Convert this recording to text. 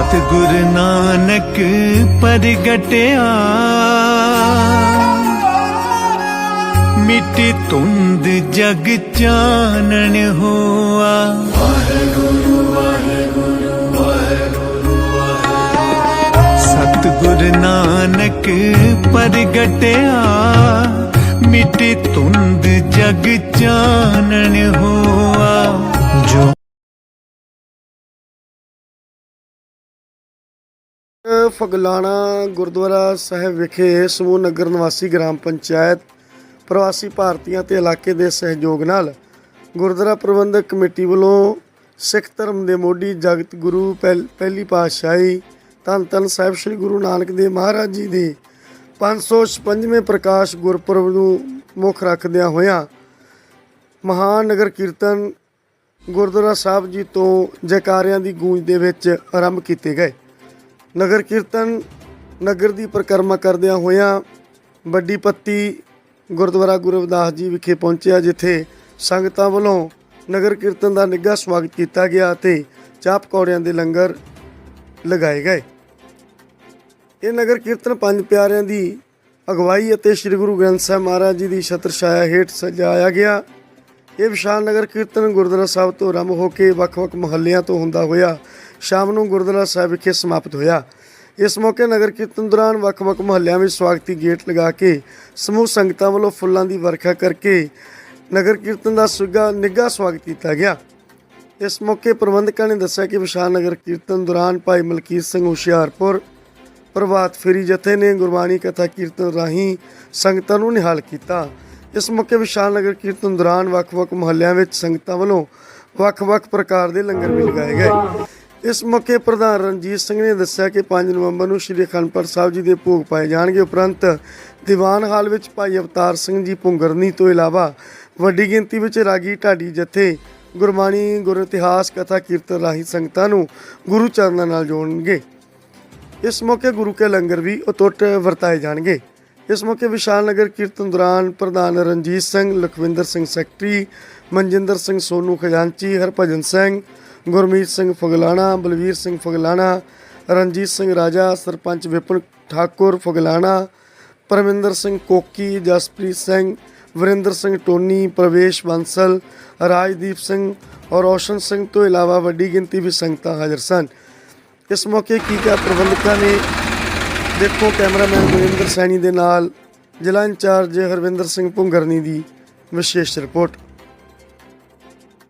ਸਤਿਗੁਰ ਨਾਨਕ ਪ੍ਰਗਟਿਆ। ਮਿੱਟੀ ਧੁੰਦ ਜਗ ਚਾਨਣ ਹੋਆ। ਸਤਿਗੁਰ ਨਾਨਕ ਪ੍ਰਗਟਿਆ। ਮਿੱਟੀ ਧੁੰਦ ਜਗ ਚਾਨਣ ਹੋਆ। ਫਗਲਾਣਾ ਗੁਰਦੁਆਰਾ ਸਾਹਿਬ ਵਿਖੇ ਸਮੂਹ ਨਗਰ ਨਿਵਾਸੀ ਗ੍ਰਾਮ ਪੰਚਾਇਤ ਪ੍ਰਵਾਸੀ ਭਾਰਤੀਆਂ ਤੇ ਇਲਾਕੇ ਦੇ ਸਹਿਯੋਗ ਨਾਲ ਗੁਰਦੁਆਰਾ ਪ੍ਰਬੰਧਕ ਕਮੇਟੀ ਵੱਲੋਂ ਸਿੱਖ ਧਰਮ ਦੇ ਮੋਢੀ ਜਗਤ ਗੁਰੂ ਪਹਿਲ- ਪਹਿਲੀ ਪਾਤਸ਼ਾਹੀ ਧੰਨ ਧੰਨ ਸਾਹਿਬ ਸ੍ਰੀ ਗੁਰੂ ਨਾਨਕ ਦੇਵ ਮਹਾਰਾਜ ਜੀ ਦੇ 556ਵੇਂ ਪ੍ਰਕਾਸ਼ ਗੁਰਪੁਰਬ ਨੂੰ ਮੁੱਖ ਰੱਖਦਿਆਂ ਹੋਇਆਂ ਮਹਾਨਗਰ ਕੀਰਤਨ ਗੁਰਦੁਆਰਾ ਸਾਹਿਬ ਜੀ ਤੋਂ ਜੈਕਾਰਿਆਂ ਦੀ ਗੂੰਜ ਦੇ ਵਿੱਚ ਆਰੰਭ ਕੀਤੇ ਗਏ। ਨਗਰ ਕੀਰਤਨ, ਨਗਰ ਦੀ ਪਰਿਕਰਮਾ ਕਰਦਿਆਂ ਹੋਇਆਂ ਵੱਡੀ ਪੱਤੀ ਗੁਰਦੁਆਰਾ ਗੁਰੂ ਰਵਿਦਾਸ ਜੀ ਵਿਖੇ ਪਹੁੰਚਿਆ, ਜਿੱਥੇ ਸੰਗਤਾਂ ਵੱਲੋਂ ਨਗਰ ਕੀਰਤਨ ਦਾ ਨਿੱਘਾ ਸਵਾਗਤ ਕੀਤਾ ਗਿਆ ਅਤੇ ਚਾਹ ਪਕੌੜਿਆਂ ਦੇ ਲੰਗਰ ਲਗਾਏ ਗਏ। ਇਹ ਨਗਰ ਕੀਰਤਨ ਪੰਜ ਪਿਆਰਿਆਂ ਦੀ ਅਗਵਾਈ ਅਤੇ ਸ੍ਰੀ ਗੁਰੂ ਗ੍ਰੰਥ ਸਾਹਿਬ ਮਹਾਰਾਜ ਜੀ ਦੀ ਛਤਰ ਛਾਇਆ ਹੇਠ ਸਜਾਇਆ ਗਿਆ। ਇਹ ਵਿਸ਼ਾਲ ਨਗਰ ਕੀਰਤਨ ਗੁਰਦੁਆਰਾ ਸਾਹਿਬ ਤੋਂ ਆਰੰਭ ਹੋ ਕੇ ਵੱਖ-ਵੱਖ ਮੁਹੱਲਿਆਂ ਤੋਂ ਹੁੰਦਾ ਹੋਇਆ ਸ਼ਾਮ ਨੂੰ ਗੁਰਦੁਆਰਾ ਸਾਹਿਬ ਵਿਖੇ ਸਮਾਪਤ ਹੋਇਆ। ਇਸ ਮੌਕੇ ਨਗਰ ਕੀਰਤਨ ਦੌਰਾਨ ਵੱਖ-ਵੱਖ ਮੁਹੱਲਿਆਂ ਵਿੱਚ ਸਵਾਗਤੀ ਗੇਟ ਲਗਾ ਕੇ ਸਮੂਹ ਸੰਗਤਾਂ ਵੱਲੋਂ ਫੁੱਲਾਂ ਦੀ ਵਰਖਾ ਕਰਕੇ ਨਗਰ ਕੀਰਤਨ ਦਾ ਸੁਗਾ ਨਿੱਘਾ ਸਵਾਗਤ ਕੀਤਾ ਗਿਆ। ਇਸ ਮੌਕੇ ਪ੍ਰਬੰਧਕਾਂ ਨੇ ਦੱਸਿਆ ਕਿ ਵਿਸ਼ਾਲ ਨਗਰ ਕੀਰਤਨ ਦੌਰਾਨ ਭਾਈ ਮਲਕੀਤ ਸਿੰਘ ਹੁਸ਼ਿਆਰਪੁਰ, ਪ੍ਰਭਾਤ ਫੇਰੀ ਜਥੇ ਨੇ ਗੁਰਬਾਣੀ ਕਥਾ ਕੀਰਤਨ ਰਾਹੀਂ ਸੰਗਤਾਂ ਨੂੰ ਨਿਹਾਲ ਕੀਤਾ। ਇਸ ਮੌਕੇ ਵਿਸ਼ਾਲ ਨਗਰ ਕੀਰਤਨ ਦੌਰਾਨ ਵੱਖ-ਵੱਖ ਮੁਹੱਲਿਆਂ ਵਿੱਚ ਸੰਗਤਾਂ ਵੱਲੋਂ ਵੱਖ-ਵੱਖ ਪ੍ਰਕਾਰ ਦੇ ਲੰਗਰ ਵੀ ਲਗਾਏ ਗਏ। ਇਸ ਮੌਕੇ ਪ੍ਰਧਾਨ ਰਣਜੀਤ ਸਿੰਘ ਨੇ ਦੱਸਿਆ ਕਿ 5 ਨਵੰਬਰ ਨੂੰ ਸ੍ਰੀ ਅਖੰਡਪੁਰ ਸਾਹਿਬ ਜੀ ਦੇ ਭੋਗ ਪਾਏ ਜਾਣਗੇ। ਉਪਰੰਤ ਦੀਵਾਨ ਹਾਲ ਵਿੱਚ ਭਾਈ ਅਵਤਾਰ ਸਿੰਘ ਜੀ ਪੁੰਗਰਨੀ ਤੋਂ ਇਲਾਵਾ ਵੱਡੀ ਗਿਣਤੀ ਵਿੱਚ ਰਾਗੀ ਢਾਡੀ ਜਥੇ, ਗੁਰਬਾਣੀ, ਗੁਰ ਇਤਿਹਾਸ, ਕਥਾ, ਕੀਰਤਨ ਰਾਹੀਂ ਸੰਗਤਾਂ ਨੂੰ ਗੁਰੂ ਚਰਨਾਂ ਨਾਲ ਜੋੜਨਗੇ। ਇਸ ਮੌਕੇ ਗੁਰੂ ਕੇ ਲੰਗਰ ਵੀ ਅਟੁੱਟ ਵਰਤਾਏ ਜਾਣਗੇ। ਇਸ ਮੌਕੇ ਵਿਸ਼ਾਲ ਨਗਰ ਕੀਰਤਨ ਦੌਰਾਨ ਪ੍ਰਧਾਨ ਰਣਜੀਤ ਸਿੰਘ, ਲਖਵਿੰਦਰ ਸਿੰਘ ਸੈਕਟਰੀ, ਮਨਜਿੰਦਰ ਸਿੰਘ ਸੋਨੂ ਖਜ਼ਾਨਚੀ, ਹਰਭਜਨ ਸਿੰਘ ਗੁਰਮੀਤ ਸਿੰਘ ਫਗਲਾਣਾ, ਬਲਵੀਰ ਸਿੰਘ ਫਗਲਾਣਾ, ਰਣਜੀਤ ਸਿੰਘ ਰਾਜਾ, ਸਰਪੰਚ ਵਿਪਨ ਠਾਕੁਰ ਫਗਲਾਣਾ, ਪਰਮਿੰਦਰ ਸਿੰਘ ਕੋਕੀ, ਜਸਪ੍ਰੀਤ ਸਿੰਘ, ਵਰਿੰਦਰ ਸਿੰਘ ਟੋਨੀ, ਪ੍ਰਵੇਸ਼ ਬੰਸਲ, ਰਾਜਦੀਪ ਸਿੰਘ ਔਰ ਰੋਸ਼ਨ ਸਿੰਘ ਤੋਂ ਇਲਾਵਾ ਵੱਡੀ ਗਿਣਤੀ ਵਿੱਚ ਸੰਗਤਾਂ ਹਾਜ਼ਰ ਸਨ। ਇਸ ਮੌਕੇ ਕੀ ਕਿਹਾ ਪ੍ਰਬੰਧਕਾਂ ਨੇ, ਦੇਖੋ ਕੈਮਰਾਮੈਨ ਗੁਰਿੰਦਰ ਸੈਣੀ ਦੇ ਨਾਲ, ਜ਼ਿਲ੍ਹਾ ਇੰਚਾਰਜ ਹਰਵਿੰਦਰ ਸਿੰਘ ਭੁੰਗਰਨੀ ਦੀ ਵਿਸ਼ੇਸ਼ ਰਿਪੋਰਟ।